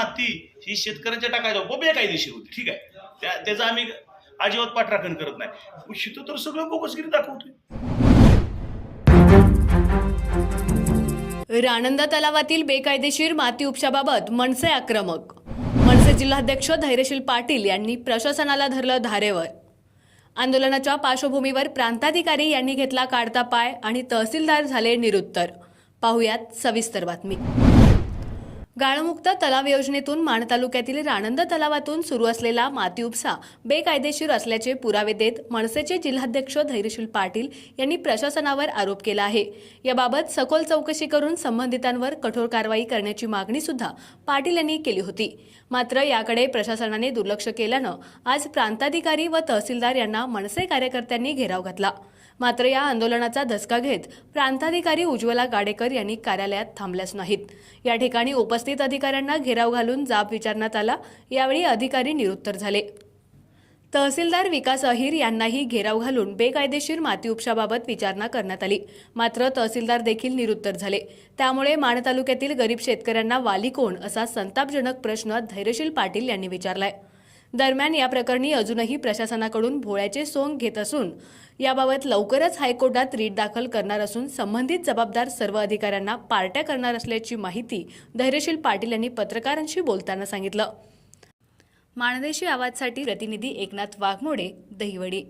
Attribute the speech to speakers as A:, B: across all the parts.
A: माती ही शेतकऱ्यांच्या टाकायचं बो बेकायदेशीर होती. ठीक आहे? त्या त्याचा आम्ही अजिबात पाठराखण करत नाही. शितो तर सगळं बोगसगिरी दाखवतोय.
B: राणंदा तलावातील बेकायदेशीर माती उपशाबाबत मनसे आक्रमक. मनसे जिल्हाध्यक्ष धैर्यशील पाटील यांनी प्रशासनाला धरलं धारेवर. आंदोलनाच्या पार्श्वभूमीवर प्रांताधिकारी यांनी घेतला काढता पाय आणि तहसीलदार झाले निरुत्तर. पाहुयात सविस्तर बातमी. गाळमुक्त तलाव योजनेतून माण तालुक्यातील राणंद तलावातून सुरू असलेला माती उपसा बेकायदेशीर असल्याचे पुरावे देत मनसेचे जिल्हाध्यक्ष धैर्यशील पाटील यांनी प्रशासनावर आरोप केला आहे. याबाबत सखोल चौकशी करून संबंधितांवर कठोर कारवाई करण्याची मागणी सुद्धा पाटील यांनी केली होती. मात्र याकडे प्रशासनाने दुर्लक्ष केल्यानं आज प्रांताधिकारी व तहसीलदार यांना मनसे कार्यकर्त्यांनी घेराव घातला. मात्र या आंदोलनाचा धसका घेत प्रांताधिकारी उज्ज्वला गाडेकर यांनी कार्यालयात थांबल्याच नाहीत. या ठिकाणी उपस्थित अधिकाऱ्यांना घेराव घालून जाब विचारण्यात आला. यावेळी अधिकारी निरुत्तर झाले. तहसीलदार विकास अहिर यांनाही घेराव घालून बेकायदेशीर माती उपशाबाबत विचारणा करण्यात आली. मात्र तहसीलदार देखील निरुत्तर झाले. त्यामुळे माण तालुक्यातील गरीब शेतकऱ्यांना वाली कोण असा संतापजनक प्रश्न धैर्यशील पाटील यांनी विचारलाय. दरम्यान या प्रकरणी अजूनही प्रशासनाकडून भोळ्याचे सोंग घेत असून याबाबत लवकरच हायकोर्टात रीट दाखल करणार असून संबंधित जबाबदार सर्व अधिकाऱ्यांना पार्ट्या करणार असल्याची माहिती धैर्यशील पाटील यांनी पत्रकारांशी बोलताना सांगितलं. माणदेशी आवाजसाठी प्रतिनिधी एकनाथ वाघमोडे दहिवडी.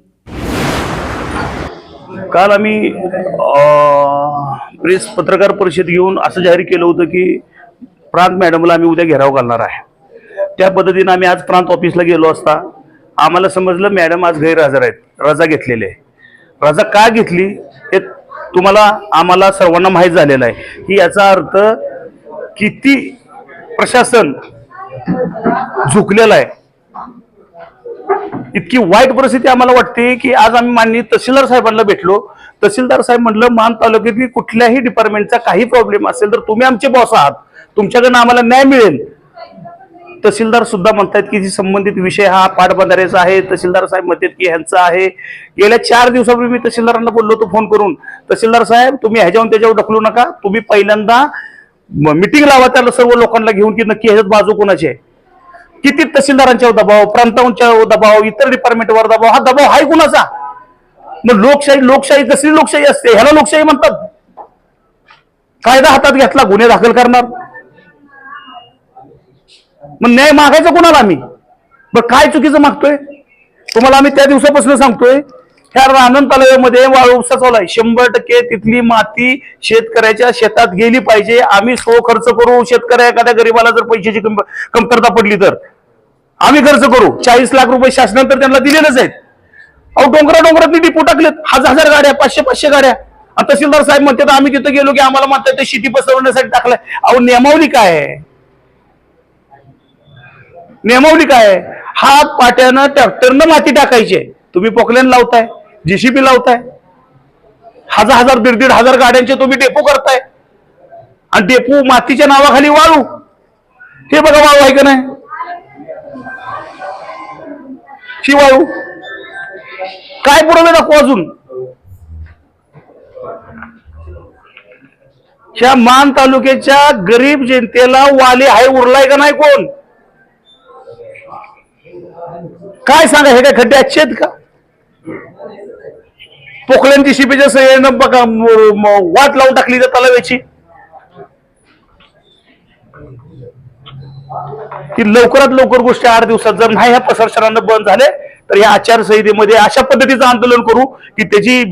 C: काल आम्ही प्रेस पत्रकार परिषद घेऊन असं जाहीर केलं होतं की प्रांत मॅडमला आम्ही उद्या घेराव घालणार आहे. त्या पद्धतीनं आम्ही आज प्रांत ऑफिसला गेलो असता आम्हाला समजलं मॅडम आज गैरहजर आहेत रजा घेतलेली आहे. रजा का घेतली हे तुम्हाला आम्हाला सर्वांना माहीत झालेलं आहे. की याचा अर्थ किती प्रशासन झुकलेलं आहे. इतकी वाईट परिस्थिती आम्हाला वाटते की आज आम्ही माननीय तहसीलदार साहेबांना भेटलो. तहसीलदार साहेब म्हणलं मान तालुक्यातील कुठल्याही डिपार्टमेंटचा काही प्रॉब्लेम असेल तर तुम्ही आमचे बॉस आहात. तुमच्याकडनं आम्हाला न्याय मिळेल. तहसीलदार सुद्धा म्हणतात की जी संबंधित विषय हा पाटबंधाऱ्याचा आहे तहसीलदार साहेब म्हणतात की ह्यांचा आहे. गेल्या चार दिवसापूर्वी मी तहसीलदारांना बोललो होतो फोन करून तहसीलदार साहेब तुम्ही ह्याच्यावर त्याच्यावर ढकलू नका. तुम्ही पहिल्यांदा मिटिंग लावा त्या सर्व लोकांना घेऊन की नक्की ह्याच्यात बाजू कोणाची आहे. किती तहसीलदारांच्या दबाव प्रांतांच्या दबाव इतर डिपार्टमेंटवर दबाव हा दबाव आहे कुणाचा? मग लोकशाही लोकशाही कसली लोकशाही असते? ह्याला लोकशाही म्हणतात. कायदा हातात घेतला गुन्हे दाखल करणार. मग न्याय मागायचा कोणाला आम्ही? बरं काय चुकीचं मागतोय? तुम्हाला आम्ही त्या दिवसापासून सांगतोय ह्या रानन तलाव्यामध्ये वाळू उपसा चालू आहे शंभर टक्के तिथली माती शेतकऱ्याच्या शेतात गेली पाहिजे. आम्ही सो खर्च करू शेतकऱ्या एखाद्या गरीबाला जर पैशाची कम- कमतरता पडली तर. आम्ही खर्च करू. चाळीस लाख रुपये शासनानं तर त्यांना दिलेलेच आहेत. अहो डोंगरा डोंगरात डिपो टाकलेत हजार हजार गाड्या पाचशे पाचशे गाड्या. तहसीलदार साहेब म्हणतात आम्ही तिथं गेलो की आम्हाला म्हणतात ते शेती पसरवण्यासाठी टाकलंय. अहो नियमावली काय आहे? नियमावली काय हात पाट्यानं ट्रॅक्टरनं माती टाकायची आहे. तुम्ही पोकलेन लावताय जीसीबी लावताय. हजार हजार दीड दीड हजार गाड्यांचे तुम्ही डेपो करताय. आणि डेपो मातीच्या नावाखाली वाळू. हे बघा वाळू आहे का नाही? ही वाळू. काय पुरवले दाखवू अजून? ह्या मान तालुक्याच्या गरीब जनतेला वाले आहे उरलाय का नाही कोण? काय सांगा हे काय खड्डे अच्छे आहेत का? पोखल्यांची शिपेच्या सह्यानं बघा वाट लावून टाकली त्या तलाव्याची की लवकरात लवकर गोष्टी आठ दिवसात जर नाही ह्या प्रशासनानं बंद झाले तर या आचारसंहितेमध्ये अशा पद्धतीचं आंदोलन करू की त्याची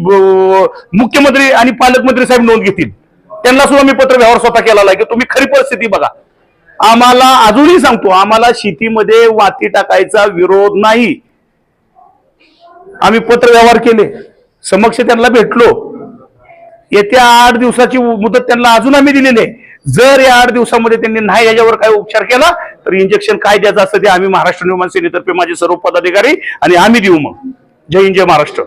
C: मुख्यमंत्री आणि पालकमंत्री साहेब नोंद घेतील. त्यांना सुद्धा मी पत्र व्यवहार स्वतः केला आहे की तुम्ही खरी परिस्थिती बघा. आम्हाला अजूनही सांगतो आम्हाला शेतीमध्ये वाती टाकायचा विरोध नाही. आम्ही पत्र व्यवहार केले समक्ष त्यांना भेटलो. येत्या आठ दिवसाची मुदत त्यांना अजून आम्ही दिलेली आहे. जर या आठ दिवसामध्ये त्यांनी नाही याच्यावर काय उपचार केला तर इंजेक्शन काय द्यायचं असतं ते आम्ही महाराष्ट्र निर्माण सेनेतर्फे माझे सर्व पदाधिकारी आणि आम्ही देऊ मग. जय हिंद जय महाराष्ट्र.